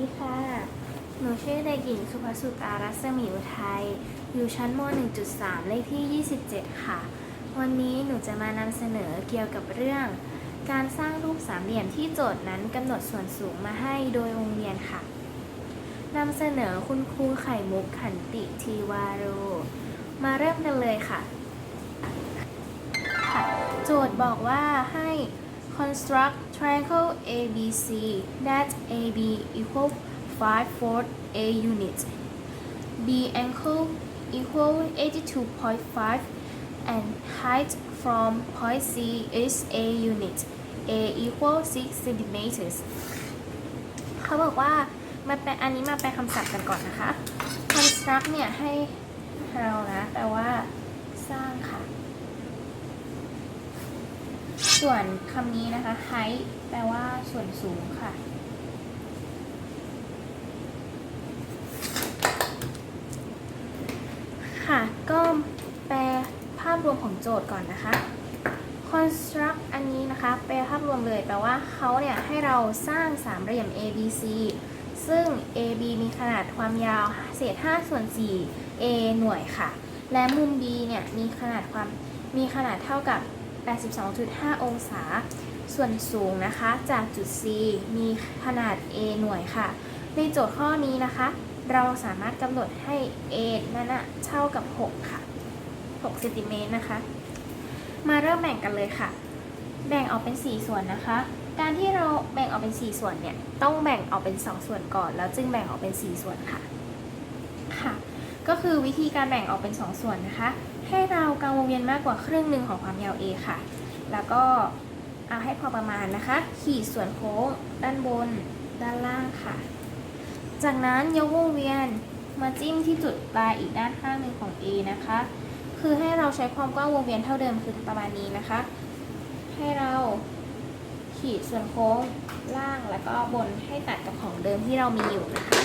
ดีค่ะ หนูชื่อเด็กหญิงสุภสุการัศมีอุทัย อยู่ชั้นม .1.3 เลขที่ 27 ค่ะ วันนี้หนูจะมานำเสนอเกี่ยวกับเรื่อง การสร้างรูปสามเหลี่ยมที่โจทย์นั้นกำหนดส่วนสูงมาให้โดยโรงเรียนค่ะ นำเสนอคุณครูไข่มุกขันติทีวาโร มาเริ่มกันเลยค่ะ โจทย์บอกว่าให้ construct triangle ABC that AB equals 5 fourth A units. B angle equal 82.5 and height from point C is A unit A equal 6 centimeters เขาบอกว่ามาแปลอันนี้มาแปลคำศัพท์กันก่อนนะคะ construct เนี่ยให้เรานะแปลว่าสร้างค่ะ ส่วนคำนี้นะคะ height แปลว่าส่วนสูงค่ะ ค่ะ ก็แปลภาพรวมของโจทย์ก่อนนะคะ construct อันนี้นะคะ แปลภาพรวมเลย แปลว่าเขาเนี่ย ให้เราสร้างสามเหลี่ยม ABC ซึ่ง AB มีขนาดความยาวเศษ5ส่วน 4 A หน่วยค่ะ และมุม B เนี่ย มีขนาดความมีขนาดเท่ากับ 82.5 องศา ส่วนสูงนะคะจากจุด C มีขนาด A หน่วยค่ะ ในโจทย์ข้อนี้นะคะ เราสามารถกำหนดให้ A นั้นนะเท่ากับ 6 ค่ะ 6เซนติเมตรนะคะ มาเริ่มแบ่งกันเลยค่ะ แบ่งออกเป็น 4 ส่วนนะคะ การที่เราแบ่งออกเป็น 4 ส่วนเนี่ย ต้องแบ่งออกเป็น 2 ส่วนก่อน แล้วจึงแบ่งออกเป็น 4 ส่วนค่ะค่ะ ก็คือวิธีการแบ่งออกเป็น 2 ส่วนนะคะ ให้เรากางวงเวียนมากกว่าครึ่งหนึ่งของความยาว A ค่ะ แล้วก็เอาให้พอประมาณนะคะ ขีดส่วนโค้งด้านบน ด้านล่างค่ะ จากนั้นยกวงเวียนมาจิ้มที่จุดปลายอีกด้านข้างหนึ่งของ A นะคะ คือให้เราใช้ความกว้างวงเวียนเท่าเดิมคือประมาณนี้นะคะ ให้เราขีดส่วนโค้งล่างแล้วก็บนให้ตัดกับของเดิมที่เรามีอยู่นะคะ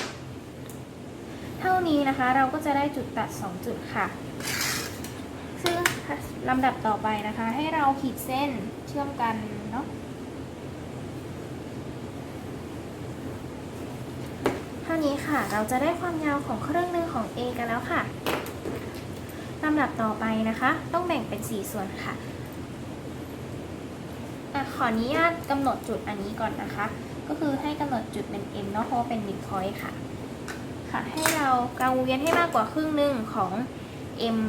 เท่านี้นะคะเราก็จะได้จุดตัด 2 จุดค่ะ ซึ่งลำดับต่อไปนะคะ ให้เราขีดเส้นเชื่อมกันเนาะเท่านี้ค่ะเราจะได้ความยาวของเครึ่องหนึ่งของ A กันแล้วค่ะลำดับต่อไปนะคะ ต้องแบ่งเป็น 4 ส่วนค่ะอะขออนุญาตกำหนดจุดอันนี้ก่อนนะคะ ก็คือให้กำหนดจุดเป็น M เนาะเพราะเป็น mid point ค่ะ ค่ะ ให้เรากางวงเวียนให้มากกว่าครึ่งหนึ่งของ M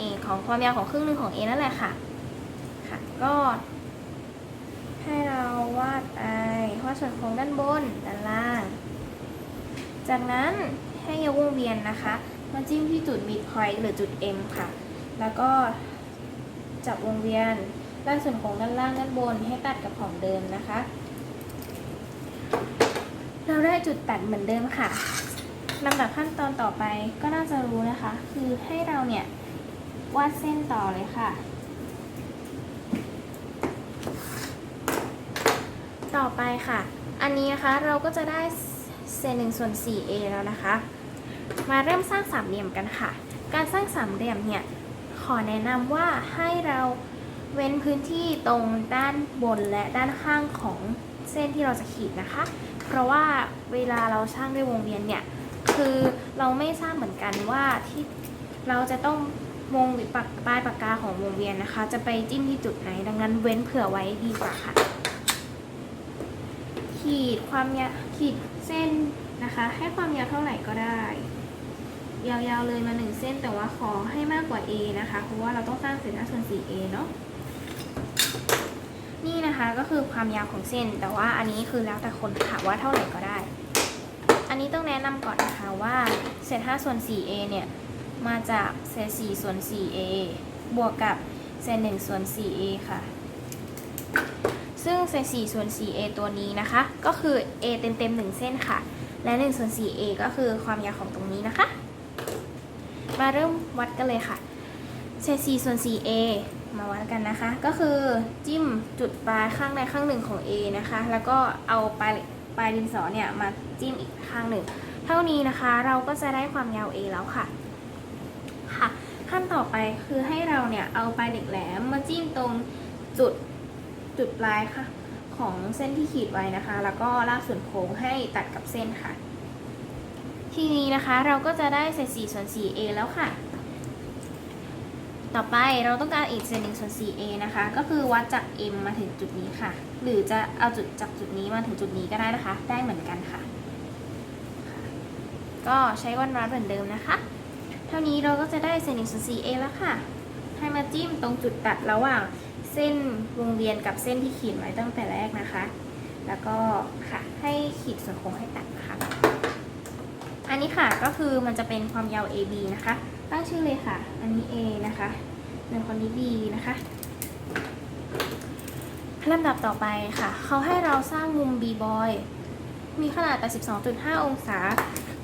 A ของความยาวของครึ่งหนึ่งของ A นั่นแหละค่ะ ค่ะ ก็ ให้เราวาดไปวาดส่วนโค้งด้านบนด้านล่าง จากนั้นให้ยกวงเวียนนะคะมาจิ้มที่จุด mid point หรือจุด M ค่ะ แล้วก็จับวงเวียนด้านส่วนของด้านล่างด้านบนให้ตัดกับของเดิมนะคะ เราได้จุดตัดเหมือนเดิมค่ะ ลำดับขั้นตอนต่อไปก็น่าจะรู้นะคะ คือให้เราเนี่ยวาดเส้นต่อเลยค่ะ ต่อไปค่ะ อันนี้นะคะเราก็จะได้เศษหนึ่งส่วน 4a แล้วนะคะ มาเริ่มสร้างสามเหลี่ยมกันค่ะ การสร้างสามเหลี่ยมเนี่ย ขอแนะนำว่าให้เราเว้นพื้นที่ตรงด้านบนและด้านข้างของเส้นที่เราจะขีดนะคะ เพราะว่าเวลาเราช่างด้วยวงเวียนเนี่ย คือเราไม่ทราบเหมือนกันว่าที่เราจะต้องวงหรือปากปลายปากกาของวงเวียนนะคะ จะไปจิ้มที่จุดไหน ดังนั้นเว้นเผื่อไว้ดีกว่าค่ะ ขีดความยาวขีดเส้นนะคะ ให้ความยาวเท่าไหร่ก็ได้ ยาวๆเลยมาหนึ่งเส้นแต่ว่าขอให้มากกว่า a นะคะ เพราะว่าเราต้องสร้างเศษ5ส่วน 4a เนาะนี่นะคะก็คือความยาวของเส้น แต่ว่าอันนี้คือแล้วแต่คนค่ะว่าเท่าไหร่ก็ได้ นนี้ต้องแนะนำก่อนนะคะว่าเศษ5ส่วน 4a เนี่ย มาจากเศษ4ส่วน 4a บวกกับเศษ1ส่วน 4a ค่ะ ซึ่งเศษ4ส่วน 4a ตัวนี้นะคะ ก็คือ a เต็มเต็ม1เส้นค่ะ และ1ส่วน 4a ก็คือความยาวของตรงนี้นะคะ มาเริ่มวัดกันเลยค่ะ เศษ4ส่วน 4a มาวัดกันนะคะ ก็คือจิ้มจุดปลายข้างใดข้างหนึ่งของ a นะคะ แล้วก็เอาปลายปลายดินสอเนี่ยมา จิ้มอีกข้างหนึ่ง เท่านี้นะคะเราก็จะได้ความยาว a แล้วค่ะ ค่ะ ขั้นต่อไปคือให้เราเนี่ยเอาปลายเหล็กแหลมมาจิ้มตรงจุดจุดปลายค่ะ ของเส้นที่ขีดไว้นะคะ แล้วก็ลากส่วนโค้งให้ตัดกับเส้นค่ะ ทีนี้นะคะเราก็จะได้เศษ4ส่วน 4a แล้วค่ะต่อไปเราต้องการอีกเศษ1ส่วน 4a นะคะ ก็คือวัดจาก m มาถึงจุดนี้ค่ะ หรือจะเอาจุดจากจุดนี้มาถึงจุดนี้ก็ได้นะคะ ได้เหมือนกันค่ะ ก็ใช้วันวัดเหมือนเดิมนะคะ เท่านี้เราก็จะได้เศษ1ส่วน 4a แล้วค่ะ ให้มาจิ้มตรงจุดตัดระหว่างเส้นวงเวียนกับเส้นที่ขีดไว้ตั้งแต่แรกนะคะ แล้วก็ค่ะให้ขีดส่วนโค้งให้ตัดนะคะ อันนี้ค่ะก็คือมันจะเป็นความยาว AB นะคะ ตั้งชื่อเลยค่ะ อันนี้ A นะคะหนึ่งคนนี้ B นะคะลำดับต่อไปค่ะ เขาให้เราสร้างมุม B boy มีขนาด 82.5 องศา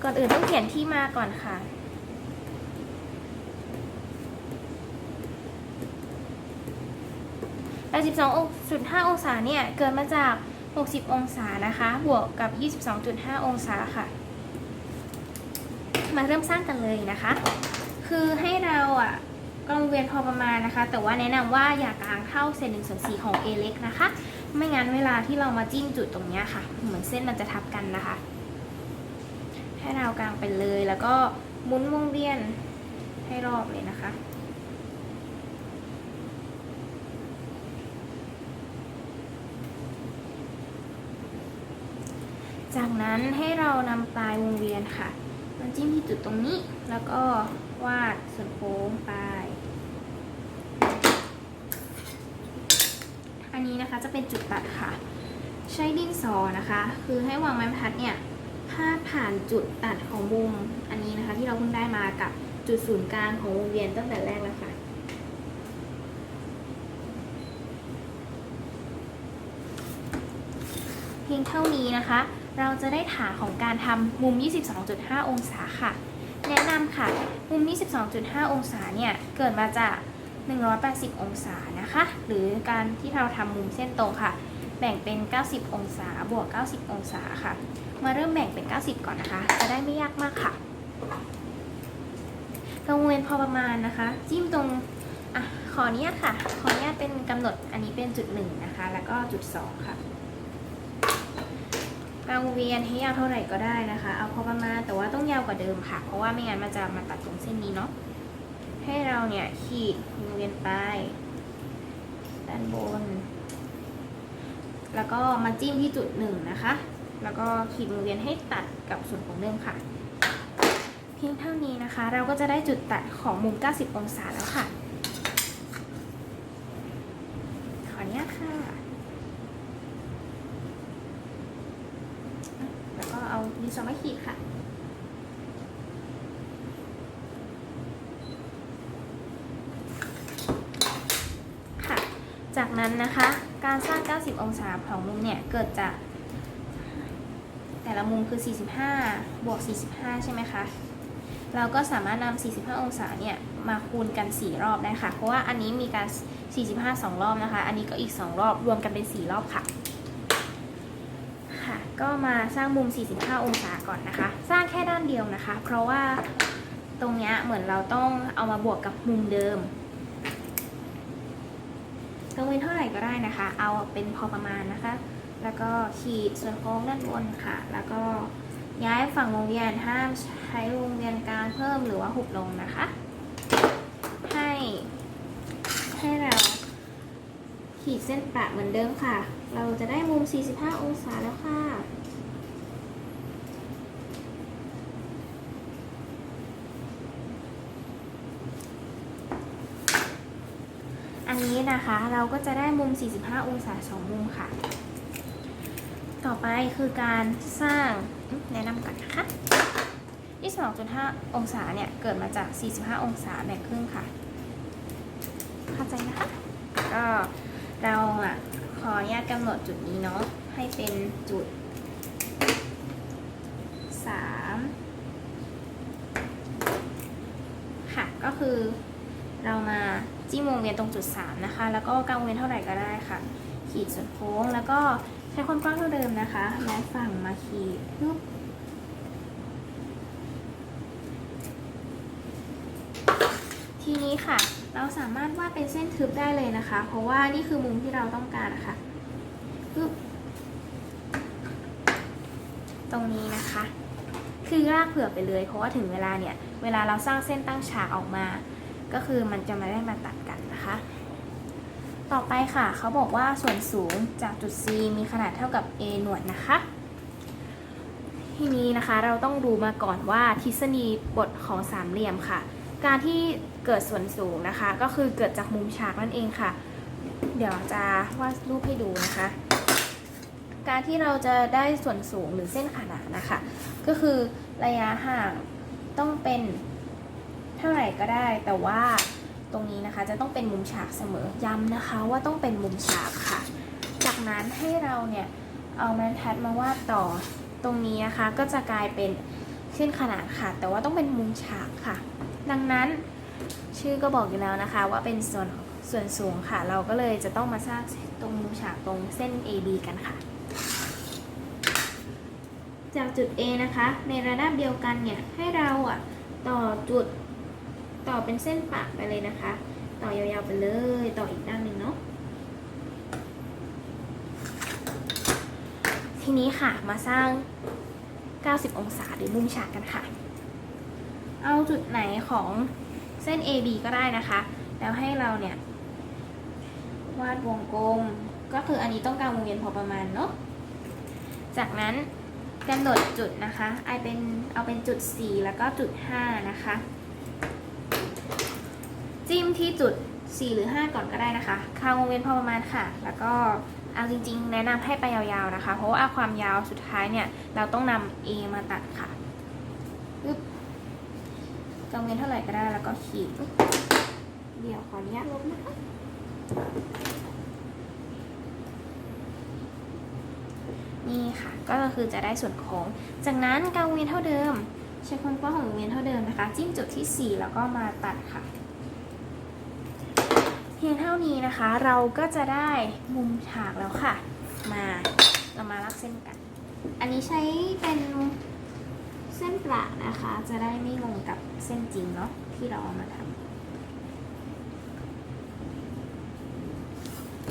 ก่อนอื่นต้องเขียนที่มาก่อนค่ะ82.5 องศาเนี่ย เกิดมาจาก 60 องศานะคะ บวกกับ 22.5 องศาค่ะ มาเริ่มสร้างกันเลยนะคะ คือให้เราอะกลางเวียนพอประมาณนะคะ แต่ว่าแนะนำว่าอย่ากลางเท่าเศษหนึ่งส่วนสี่ของ A เล็กนะคะ ไม่งั้นเวลาที่เรามาจิ้มจุดตรงเนี้ยค่ะ เหมือนเส้นมันจะทับกันนะคะ ให้เรากลางไปเลย แล้วก็หมุนวงเวียนให้รอบเลยนะคะจากนั้นให้เรานำปลายวงเวียนค่ะมาจิ้มที่จุดตรงนี้ แล้วก็วาดส่วนโค้งไป อันนี้นะคะจะเป็นจุดตัดค่ะ ใช้ดินสอนะคะ คือให้วางไม้บรรทัดเนี่ย พาดผ่านจุดตัดของมุมอันนี้นะคะ ที่เราเพิ่งได้มากับจุดศูนย์กลางของวงเวียนตั้งแต่แรกแล้วค่ะ เพียงเท่านี้นะคะ เราจะได้ฐานของการทำมุม 22.5 องศาค่ะ แนะนำค่ะ มุม 22.5 องศาเนี่ย เกิดมาจาก 180 องศานะคะ หรือการที่เราทำมุมเส้นตรงค่ะ แบ่งเป็น 90 องศาบวก 90 องศาค่ะ มาเริ่มแบ่งเป็น 90 ก่อนนะคะ จะได้ไม่ยากมากค่ะกางเวนพอประมาณนะคะ จิ้มตรงอะขออนุญาตค่ะ ขออนุญาตเป็นกำหนดอันนี้เป็นจุดหนึ่งนะคะ แล้วก็จุดสองค่ะกางเวียนให้ยาวเท่าไหร่ก็ได้นะคะ เอาพอประมาณแต่ว่าต้องยาวกว่าเดิมค่ะ เพราะว่าไม่งั้นมันจะมาตัดตรงเส้นนี้เนาะ ให้เราเนี่ยขีดวงเวียนไปด้านบน แล้วก็มาจิ้มที่จุดหนึ่งนะคะ แล้วก็ขีดวงเวียนให้ตัดกับส่วนของเดิมค่ะ เพียงเท่านี้นะคะ เราก็จะได้จุดตัดของมุม 90 องศาแล้วค่ะขออนุญาตค่ะ แล้วก็เอาดินสอมาขีดค่ะค่ะจากนั้นนะคะ 90 องศาของมุมเนี่ย เกิดจาก แต่ละมุมคือ 45 บวก 45 ใช่ไหมคะ เราก็สามารถนำ45 องศาเนี่ย มาคูณกัน 4 รอบได้ค่ะ เพราะว่าอันนี้มีการ 45 2 รอบนะคะ อันนี้ก็อีก 2 รอบ รวมกันเป็น 4 รอบค่ะ ค่ะ ก็มาสร้างมุม 45 องศาก่อนนะคะ สร้างแค่ด้านเดียวนะคะ เพราะว่าตรงเนี้ยเหมือนเราต้องเอามาบวกกับมุมเดิม ตรงเว้นเท่าไหร่ก็ได้นะคะ เอาเป็นพอประมาณนะคะ แล้วก็ขีดส่วนโค้งด้านบนค่ะ แล้วก็ย้ายฝั่งวงเวียนห้ามใช้วงเวียนกลางเพิ่มหรือว่าหุบลงนะคะ ให้ให้เราขีดเส้นประเหมือนเดิมค่ะ เราจะได้มุม 45 องศาแล้วค่ะ อั นะคะ เราก็จะได้มุม 45 องศา2มุมค่ะ ต่อไปคือการสร้างแนะนำก่อนนะคะ22.5 องศาเนี่ย เกิดมาจาก 45 องศาแบ่งครึ่งค่ะ เข้าใจนะคะ ก็เราอะขออนุญาตกำหนดจุดนี้เนาะให้เป็นจุด 3 ค่ะก็คือเรามา จิ้มวงเวียนตรงจุด 3 นะคะ แล้วก็กางเวียนเท่าไหร่ก็ได้ค่ะ ขีดส่วนโค้งแล้วก็ใช้ความกว้างเท่าเดิมนะคะและฝั่งมาขีดปึ๊บทีนี้ค่ะ เราสามารถวาดเป็นเส้นทึบได้เลยนะคะ เพราะว่านี่คือมุมที่เราต้องการนะคะปึ๊บตรงนี้นะคะ คือลากเผื่อไปเลย เพราะว่าถึงเวลาเนี่ย เวลาเราสร้างเส้นตั้งฉากออกมา ก็คือมันจะม่ได้มาตัดกันนะคะ ต่อไปค่ะเขาบอกว่าส่วนสูงจากจุด C มีขนาดเท่ากับ A หน่วยนะคะ ทีนี้นะคะเราต้องดูมาก่อนว่าทฤษฎีบทของสามเหลี่ยมค่ะ การที่เกิดส่วนสูงนะคะ ก็คือเกิดจากมุมฉากนั่นเองค่ะ เดี๋ยวจะวาดรูปให้ดูนะคะการที่เราจะได้ส่วนสูงหรือเส้นขนานนะคะ ก็คือระยะห่างต้องเป็น ท่าไหร่ก็ได้ แต่ว่าตรงนี้นะคะจะต้องเป็นมุมฉากเสมอย้ำนะคะ ว่าต้องเป็นมุมฉากค่ะ จากนั้นให้เราเนี่ยเอาบรรทัดมาวาดต่อตรงนี้นะคะก็จะกลายเป็นเส้นขนานค่ะ แต่ว่าต้องเป็นมุมฉากค่ะ ดังนั้นชื่อก็บอกอยู่แล้วนะคะ ว่าเป็นส่วนส่วนสูงค่ะ เราก็เลยจะต้องมาสร้างตรงมุมฉากตรงเส้น AB กันค่ะ จากจุด A นะคะ ในระดับเดียวกันเนี่ยให้เราอะต่อจุด ต่อเป็นเส้นปากไปเลยนะคะ ต่อยาวๆไปเลย ต่ออีกด้านหนึ่งเนาะทีนี้ค่ะมาสร้าง 90 องศาหรือมุมฉากกันค่ะ เอาจุดไหนของเส้น AB ก็ได้นะคะ แล้วให้เราเนี่ยวาดวงกลม ก็คืออันนี้ต้องการวงเวียนพอประมาณเนาะ จากนั้นกำหนดจุดนะคะไอเป็นเอาเป็นจุด 4 แล้วก็จุด 5 นะคะ จิ้มที่จุด 4 หรือ 5 ก่อนก็ได้นะคะคางวงเวียนพอประมาณค่ะ แล้วก็เอาจริง ๆ แนะนำให้ไปยาวๆนะคะ เพราะว่าความยาวสุดท้ายเนี่ย เราต้องนำ A มาตัดค่ะปึ๊บกางเวียนเท่าไหร่ก็ได้แล้วก็ขีดเดี๋ยวขออนุญาตลบนะคะนี่ค่ะ ก็คือจะได้ส่วนโค้ง จากนั้นกางวงเวียนเท่าเดิม ใช้ความกว้างของวงเวียนเท่าเดิมนะคะ จิ้มจุดที่ 4 แล้วก็มาตัดค่ะ พียงเท่านี้นะคะ เราก็จะได้มุมฉากแล้วค่ะ มาเรามาลักเส้นกัน อันนี้ใช้เป็นเส้นประนะคะ จะได้ไม่งงกับเส้นจริงเนาะที่เราเอามาทำ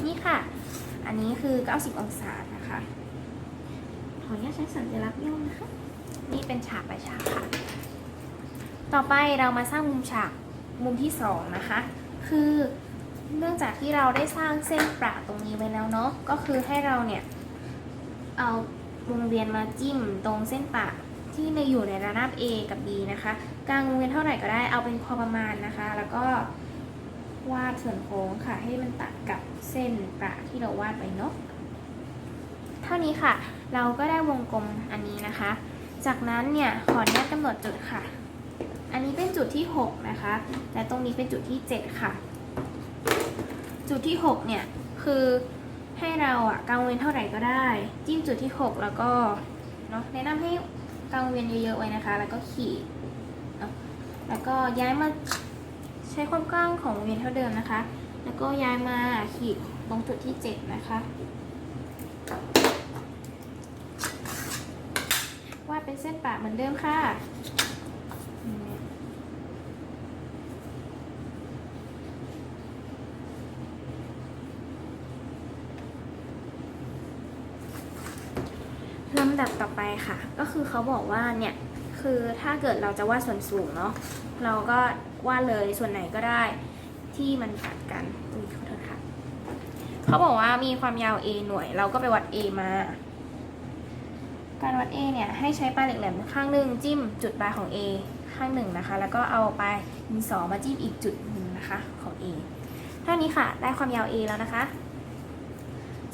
นี่ค่ะ อันนี้คือ 90 องศานะคะขออนุญาตใช้สัญลักษณ์ย่อนะคะ นี่เป็นฉากไปฉากค่ะ ต่อไปเรามาสร้างมุมฉากมุมที่สองนะคะ คือ เนื่องจากที่เราได้สร้างเส้นประตรงนี้ไว้แล้วเนาะก็คือให้เราเนี่ยเอาวงเวียนมาจิ้มตรงเส้นประที่ในอยู่ในระนาบ A กับ B นะคะกลางวงเวียนเท่าไหร่ก็ได้เอาเป็นพอประมาณนะคะ แล้วก็วาดส่วนโค้งค่ะ ให้มันตัดกับเส้นประที่เราวาดไปเนาะเท่านี้ค่ะ เราก็ได้วงกลมอันนี้นะคะ จากนั้นเนี่ยขออนุญาตกำหนดจุดค่ะ อันนี้เป็นจุดที่ 6 นะคะ และตรงนี้เป็นจุดที่ 7 ค่ะ จุดที่ 6 เนี่ย คือให้เราอะกางเวียนเท่าไหร่ก็ได้ จิ้มจุดที่ 6 แล้วก็เนาะแนะนำให้กางเวียนเยอะๆไว้นะคะ แล้วก็ขีดเนาะแล้วก็ย้ายมาใช้ความกว้างของวงเวียนเท่าเดิมนะคะ แล้วก็ย้ายมาขีดตรงจุดที่ 7 นะคะวาดเป็นเส้นปะเหมือนเดิมค่ะอืมลำ ดับต่อไปค่ะ ก็คือเขาบอกว่าเนี่ยคือถ้าเกิดเราจะวาดส่วนสูงเนาะเราก็วาดเลยส่วนไหนก็ได้ ที่มันตัดกันอุ้ยขอโทษค่ะเขาบอกว่ามีความยาว a หน่วย เราก็ไปวัด a มาการวัด A เนี่ยให้ใช้ปลายเหล็กแหลมข้างหนึ่งจิ้มจุดปลายของ A ข้างหนึ่งนะคะ แล้วก็เอาปลายดินสอมาจิ้มอีกจุดหนึ่งนะคะของ A เท่านี้ค่ะ ได้ความยาว A แล้วนะคะ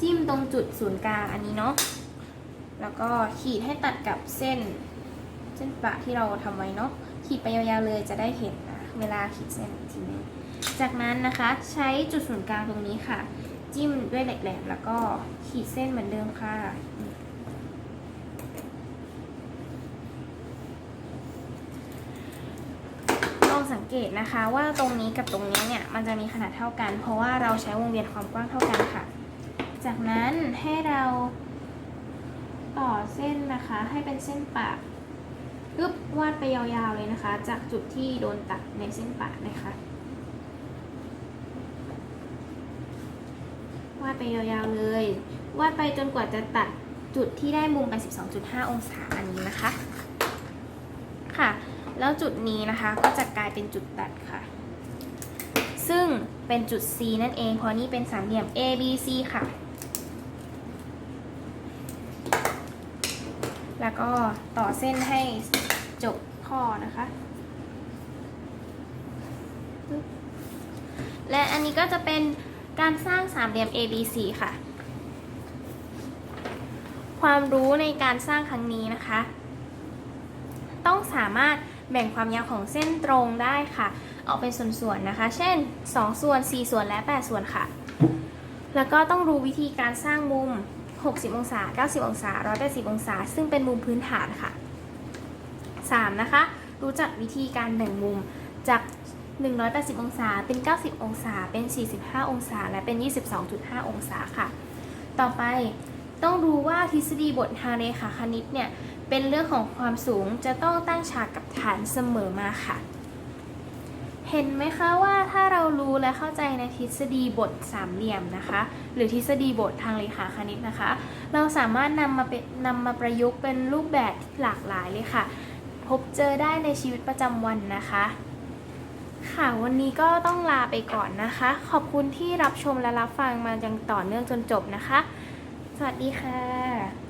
จิ้มตรงจุดศูนย์กลางอันนี้เนาะ แล้วก็ขีดให้ตัดกับเส้น เส้นประที่เราทำไว้เนาะขีดไปยาวๆเลยจะได้เห็นนะเวลาขีดเส้นทีนึงจากนั้นนะคะใช้จุดศูนย์กลางตรงนี้ค่ะ จิ้มด้วยเหล็กแหลมแล้วก็ขีดเส้นเหมือนเดิมค่ะลองสังเกตนะคะว่าตรงนี้กับตรงนี้เนี่ยมันจะมีขนาดเท่ากัน เพราะว่าเราใช้วงเวียนความกว้างเท่ากันค่ะ จากนั้นให้เรา ต่อเส้นนะคะให้เป็นเส้นปะปึ๊บวาดไปยาวๆเลยนะคะ จากจุดที่โดนตัดในเส้นปะนะคะวาดาดไปยาวๆเลย วาดไปจนกว่าจะตัดจุดที่ได้มุมไป12.5 องศาอันนี้นะคะ ค่ะ แล้วจุดนี้นะคะก็จะกลายเป็นจุดตัดค่ะ ซึ่งเป็นจุด C นั่นเองเพราะนี่เป็นสามเหลี่ยม A B C ค่ะ แล้ว ก็ต่อเส้นให้จบข้อนะคะ และอันนี้ก็จะเป็นการสร้างสามเหลี่ยม ABC ค่ะ ความรู้ในการสร้างครั้งนี้นะคะ ต้องสามารถแบ่งความยาวของเส้นตรงได้ค่ะ ออกเป็นส่วนๆนะคะ เช่น 2 ส่วน 4 ส่วนและ 8 ส่วนค่ะ แล้วก็ต้องรู้วิธีการสร้างมุม 60 องศา 90 องศา 180 องศา ซึ่งเป็นมุมพื้นฐานค่ะ 3. นะคะ รู้จักวิธีการแบ่งมุมจาก 180 องศา เป็น 90 องศา เป็น 45 องศา และเป็น 22.5 องศาค่ะ ต่อไปต้องรู้ว่าทฤษฎีบททางเรขาคณิตเนี่ย เป็นเรื่องของความสูงจะต้องตั้งฉากกับฐานเสมอมาค่ะ เห็นไหมคะว่าถ้าเรารู้และเข้าใจในทฤษฎีบทสามเหลี่ยมนะคะ หรือทฤษฎีบททางเรขาคณิตนะคะ เราสามารถนำมาเป็นนำมาประยุกต์เป็นรูปแบบหลากหลายเลยค่ะ พบเจอได้ในชีวิตประจำวันนะคะ ค่ะวันนี้ก็ต้องลาไปก่อนนะคะ ขอบคุณที่รับชมและรับฟังมาอย่างต่อเนื่องจนจบนะคะ สวัสดีค่ะ